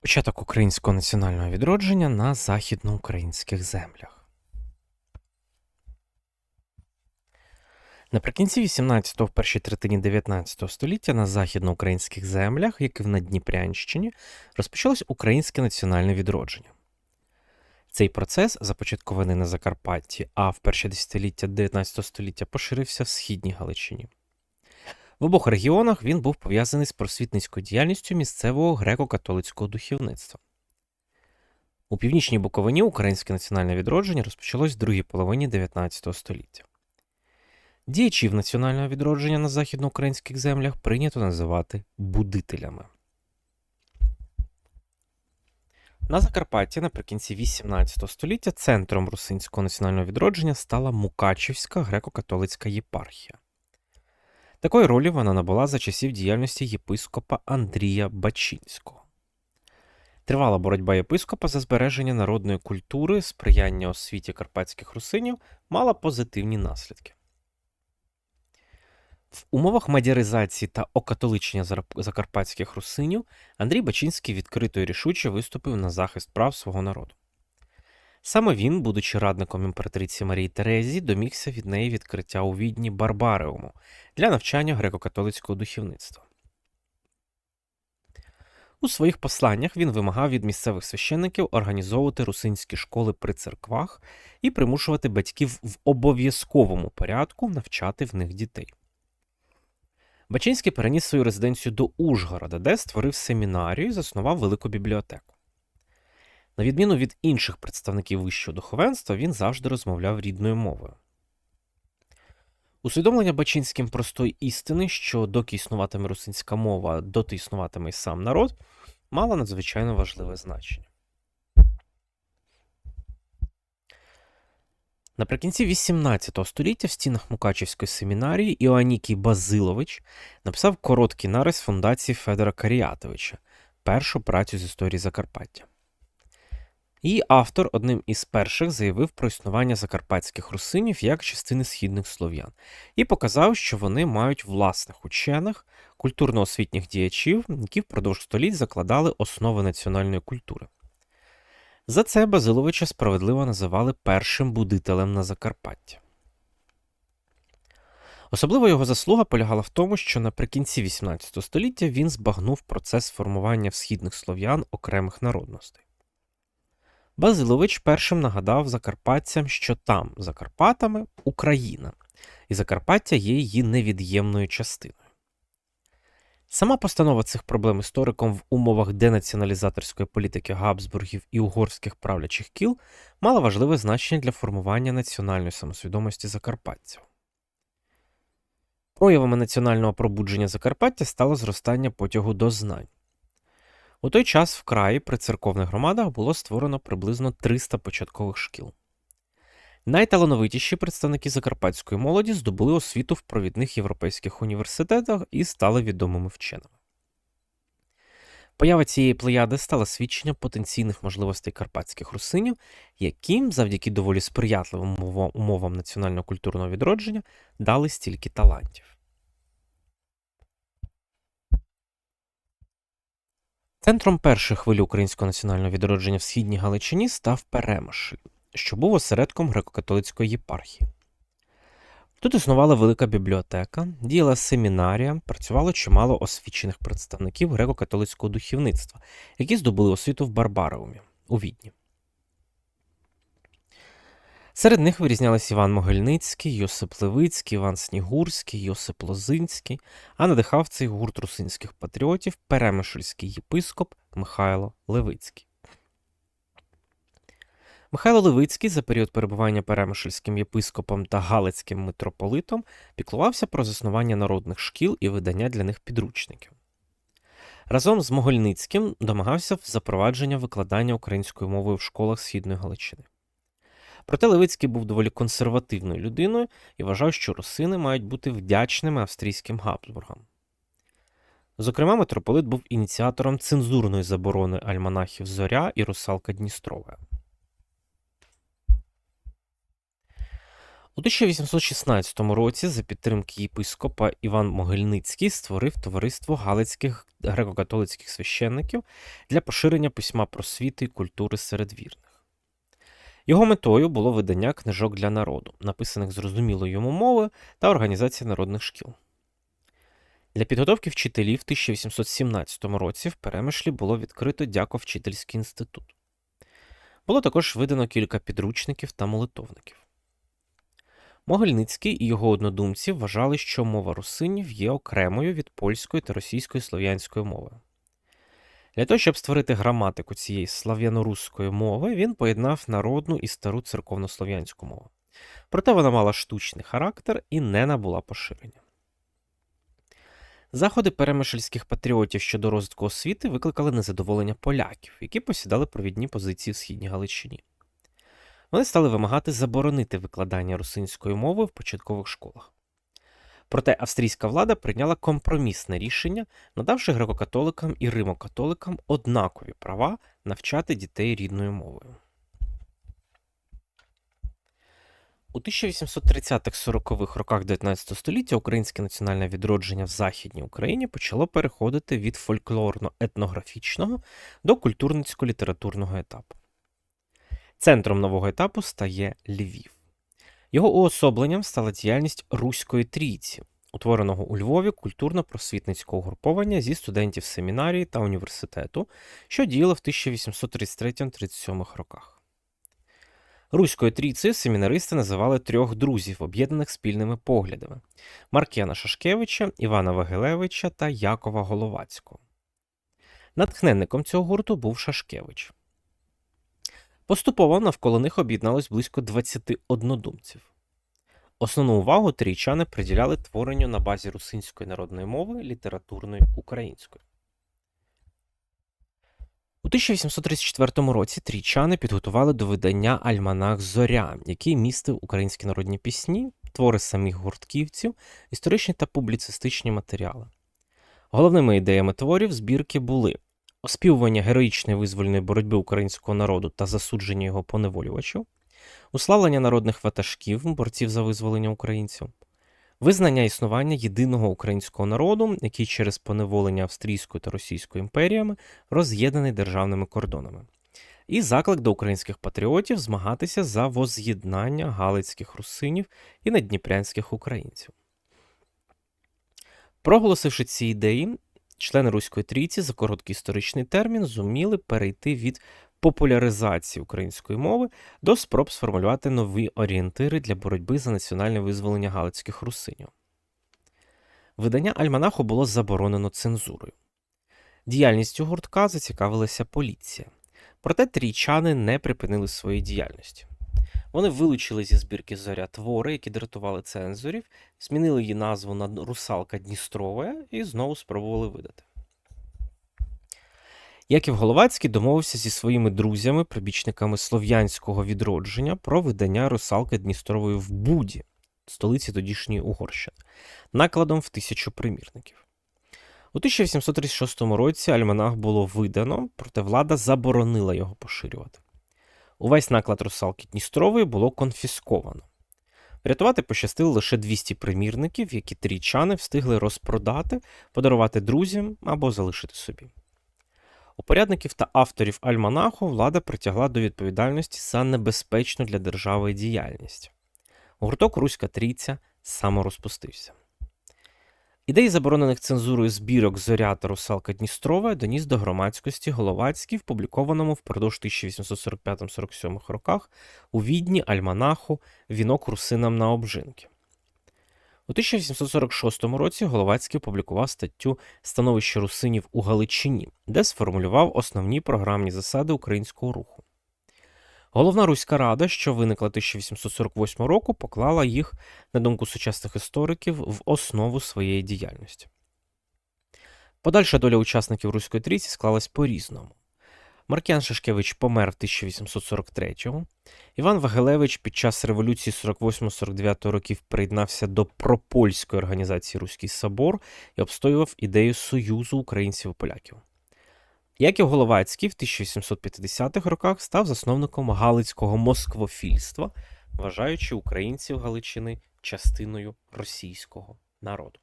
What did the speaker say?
Початок українського національного відродження на західноукраїнських землях. Наприкінці 18-го, в першій третині 19 століття на західноукраїнських землях, як і в Надніпрянщині, розпочалось українське національне відродження. Цей процес, започаткований на Закарпатті, а в перші десятиліття 19 століття поширився в східній Галичині. В обох регіонах він був пов'язаний з просвітницькою діяльністю місцевого греко-католицького духовництва. У північній Буковині українське національне відродження розпочалось в другій половині 19 століття. Діячів національного відродження на західноукраїнських землях прийнято називати будителями. На Закарпатті наприкінці 18 століття центром русинського національного відродження стала Мукачівська греко-католицька єпархія. Такої ролі вона набула за часів діяльності єпископа Андрія Бачинського. Тривала боротьба єпископа за збереження народної культури, сприяння освіті карпатських русинів мала позитивні наслідки. В умовах мадяризації та окатоличення закарпатських русинів Андрій Бачинський відкрито і рішуче виступив на захист прав свого народу. Саме він, будучи радником імператриці Марії Терезії, домігся від неї відкриття у відні Барбареуму для навчання греко-католицького духовництва. У своїх посланнях він вимагав від місцевих священників організовувати русинські школи при церквах і примушувати батьків в обов'язковому порядку навчати в них дітей. Бачинський переніс свою резиденцію до Ужгорода, де створив семінарію і заснував велику бібліотеку. На відміну від інших представників вищого духовенства, він завжди розмовляв рідною мовою. Усвідомлення Бачинським простої істини, що доки існуватиме русинська мова, доти існуватиме й сам народ, мало надзвичайно важливе значення. Наприкінці XVIII століття в стінах Мукачівської семінарії Іоанікій Базилович написав короткий нарис фундації Федора Каріатовича, першу працю з історії Закарпаття. Її автор одним із перших заявив про існування закарпатських русинів як частини східних слов'ян і показав, що вони мають власних учених, культурно-освітніх діячів, які впродовж століть закладали основи національної культури. За це Базиловича справедливо називали першим будителем на Закарпатті. Особливо його заслуга полягала в тому, що наприкінці XVIII століття він збагнув процес формування в східних слов'ян окремих народностей. Базилович першим нагадав закарпатцям, що там, за Карпатами, Україна, і Закарпаття є її невід'ємною частиною. Сама постанова цих проблем істориком в умовах денаціоналізаторської політики Габсбургів і угорських правлячих кіл мала важливе значення для формування національної самосвідомості закарпатців. Проявами національного пробудження Закарпаття стало зростання потягу до знань. У той час в краї при церковних громадах було створено приблизно 300 початкових шкіл. Найталановитіші представники закарпатської молоді здобули освіту в провідних європейських університетах і стали відомими вченими. Поява цієї плеяди стала свідченням потенційних можливостей карпатських русинів, яким, завдяки доволі сприятливим умовам національно-культурного відродження, дали стільки талантів. Центром перших хвилі українського національного відродження в східній Галичині став Перемишль, що був осередком греко-католицької єпархії. Тут існувала велика бібліотека, діяла семінарія, працювало чимало освічених представників греко-католицького духовництва, які здобули освіту в Барбареумі у Відні. Серед них вирізнялись Іван Могильницький, Йосип Левицький, Іван Снігурський, Йосип Лозинський, а надихав цей гурт русинських патріотів перемишльський єпископ Михайло Левицький. Михайло Левицький за період перебування перемишльським єпископом та галицьким митрополитом піклувався про заснування народних шкіл і видання для них підручників. Разом з Могильницьким домагався запровадження викладання українською мовою в школах Східної Галичини. Проте Левицький був доволі консервативною людиною і вважав, що русини мають бути вдячними австрійським Габсбургам. Зокрема, митрополит був ініціатором цензурної заборони альманахів Зоря і Русалка Дністрова. У 1816 році за підтримки єпископа Іван Могильницький створив товариство галицьких греко-католицьких священників для поширення письма просвіти і культури серед вірних. Його метою було видання книжок для народу, написаних зрозумілою йому мовою та організація народних шкіл. Для підготовки вчителів в 1817 році в Перемишлі було відкрито Дяко-вчительський інститут. Було також видано кілька підручників та молитовників. Могильницький і його однодумці вважали, що мова русинів є окремою від польської та російської слов'янської мови. Для того, щоб створити граматику цієї слав'яно-руської мови, він поєднав народну і стару церковнослов'янську мову. Проте вона мала штучний характер і не набула поширення. Заходи перемишльських патріотів щодо розвитку освіти викликали незадоволення поляків, які посідали провідні позиції в східній Галичині. Вони стали вимагати заборонити викладання русинської мови в початкових школах. Проте австрійська влада прийняла компромісне рішення, надавши греко-католикам і римокатоликам однакові права навчати дітей рідною мовою. У 1830-40-х роках 19 століття українське національне відродження в Західній Україні почало переходити від фольклорно-етнографічного до культурницько-літературного етапу. Центром нового етапу стає Львів. Його уособленням стала діяльність Руської трійці, утвореного у Львові культурно-просвітницького угруповання зі студентів семінарії та університету, що діяло в 1833-37 роках. Руською трійцею семінаристи називали трьох друзів, об'єднаних спільними поглядами: Маркіяна Шашкевича, Івана Вагилевича та Якова Головацького. Натхненником цього гурту був Шашкевич. Поступово навколо них об'єдналось близько 20 однодумців. Основну увагу трійчани приділяли творенню на базі русинської народної мови, літературної української. У 1834 році трійчани підготували до видання Альманах Зоря, який містив українські народні пісні, твори самих гуртківців, історичні та публіцистичні матеріали. Головними ідеями творів збірки були оспівування героїчної визвольної боротьби українського народу та засудження його поневолювачів, уславлення народних ватажків, борців за визволення українців, визнання існування єдиного українського народу, який через поневолення Австрійською та Російською імперіями роз'єднаний державними кордонами, і заклик до українських патріотів змагатися за воз'єднання галицьких русинів і надніпрянських українців. Проголосивши ці ідеї, члени Руської трійці за короткий історичний термін зуміли перейти від популяризації української мови до спроб сформулювати нові орієнтири для боротьби за національне визволення галицьких русинів. Видання Альманаху було заборонено цензурою. Діяльністю гуртка зацікавилася поліція, проте трійчани не припинили своєї діяльності. Вони вилучили зі збірки зоря твори, які дратували цензорів, змінили її назву на Русалка Дністрова і знову спробували видати. Яків Головацький домовився зі своїми друзями, прибічниками слов'янського відродження, про видання русалки Дністрової в Буді, столиці тодішньої Угорщини, накладом в тисячу примірників. У 1836 році альманах було видано, проте влада заборонила його поширювати. Увесь наклад русалки Дністрової було конфісковано. Врятувати пощастило лише 200 примірників, які трійчани встигли розпродати, подарувати друзям або залишити собі. Упорядників та авторів альманаху влада притягла до відповідальності за небезпечну для держави діяльність. Гурток Руська Трійця саморозпустився. Ідеї заборонених цензурою збірок Зоря та Русалка Дністрова доніс до громадськості Головацький в публікованому впродовж 1845-47 роках у відні Альманаху Вінок русинам на обжинки. У 1846 році Головацький опублікував статтю Становище русинів у Галичині, де сформулював основні програмні засади українського руху. Головна Руська Рада, що виникла 1848 року, поклала їх, на думку сучасних істориків, в основу своєї діяльності. Подальша доля учасників Руської трійці склалась по різному. Маркіян Шашкевич помер в 1843-го. Іван Вагелевич під час революції 48-49 років приєднався до пропольської організації Руський Собор і обстоював ідею Союзу українців і поляків. Яків Головацький в 1750-х роках став засновником Галицького москвофільства, вважаючи українців Галичини частиною російського народу.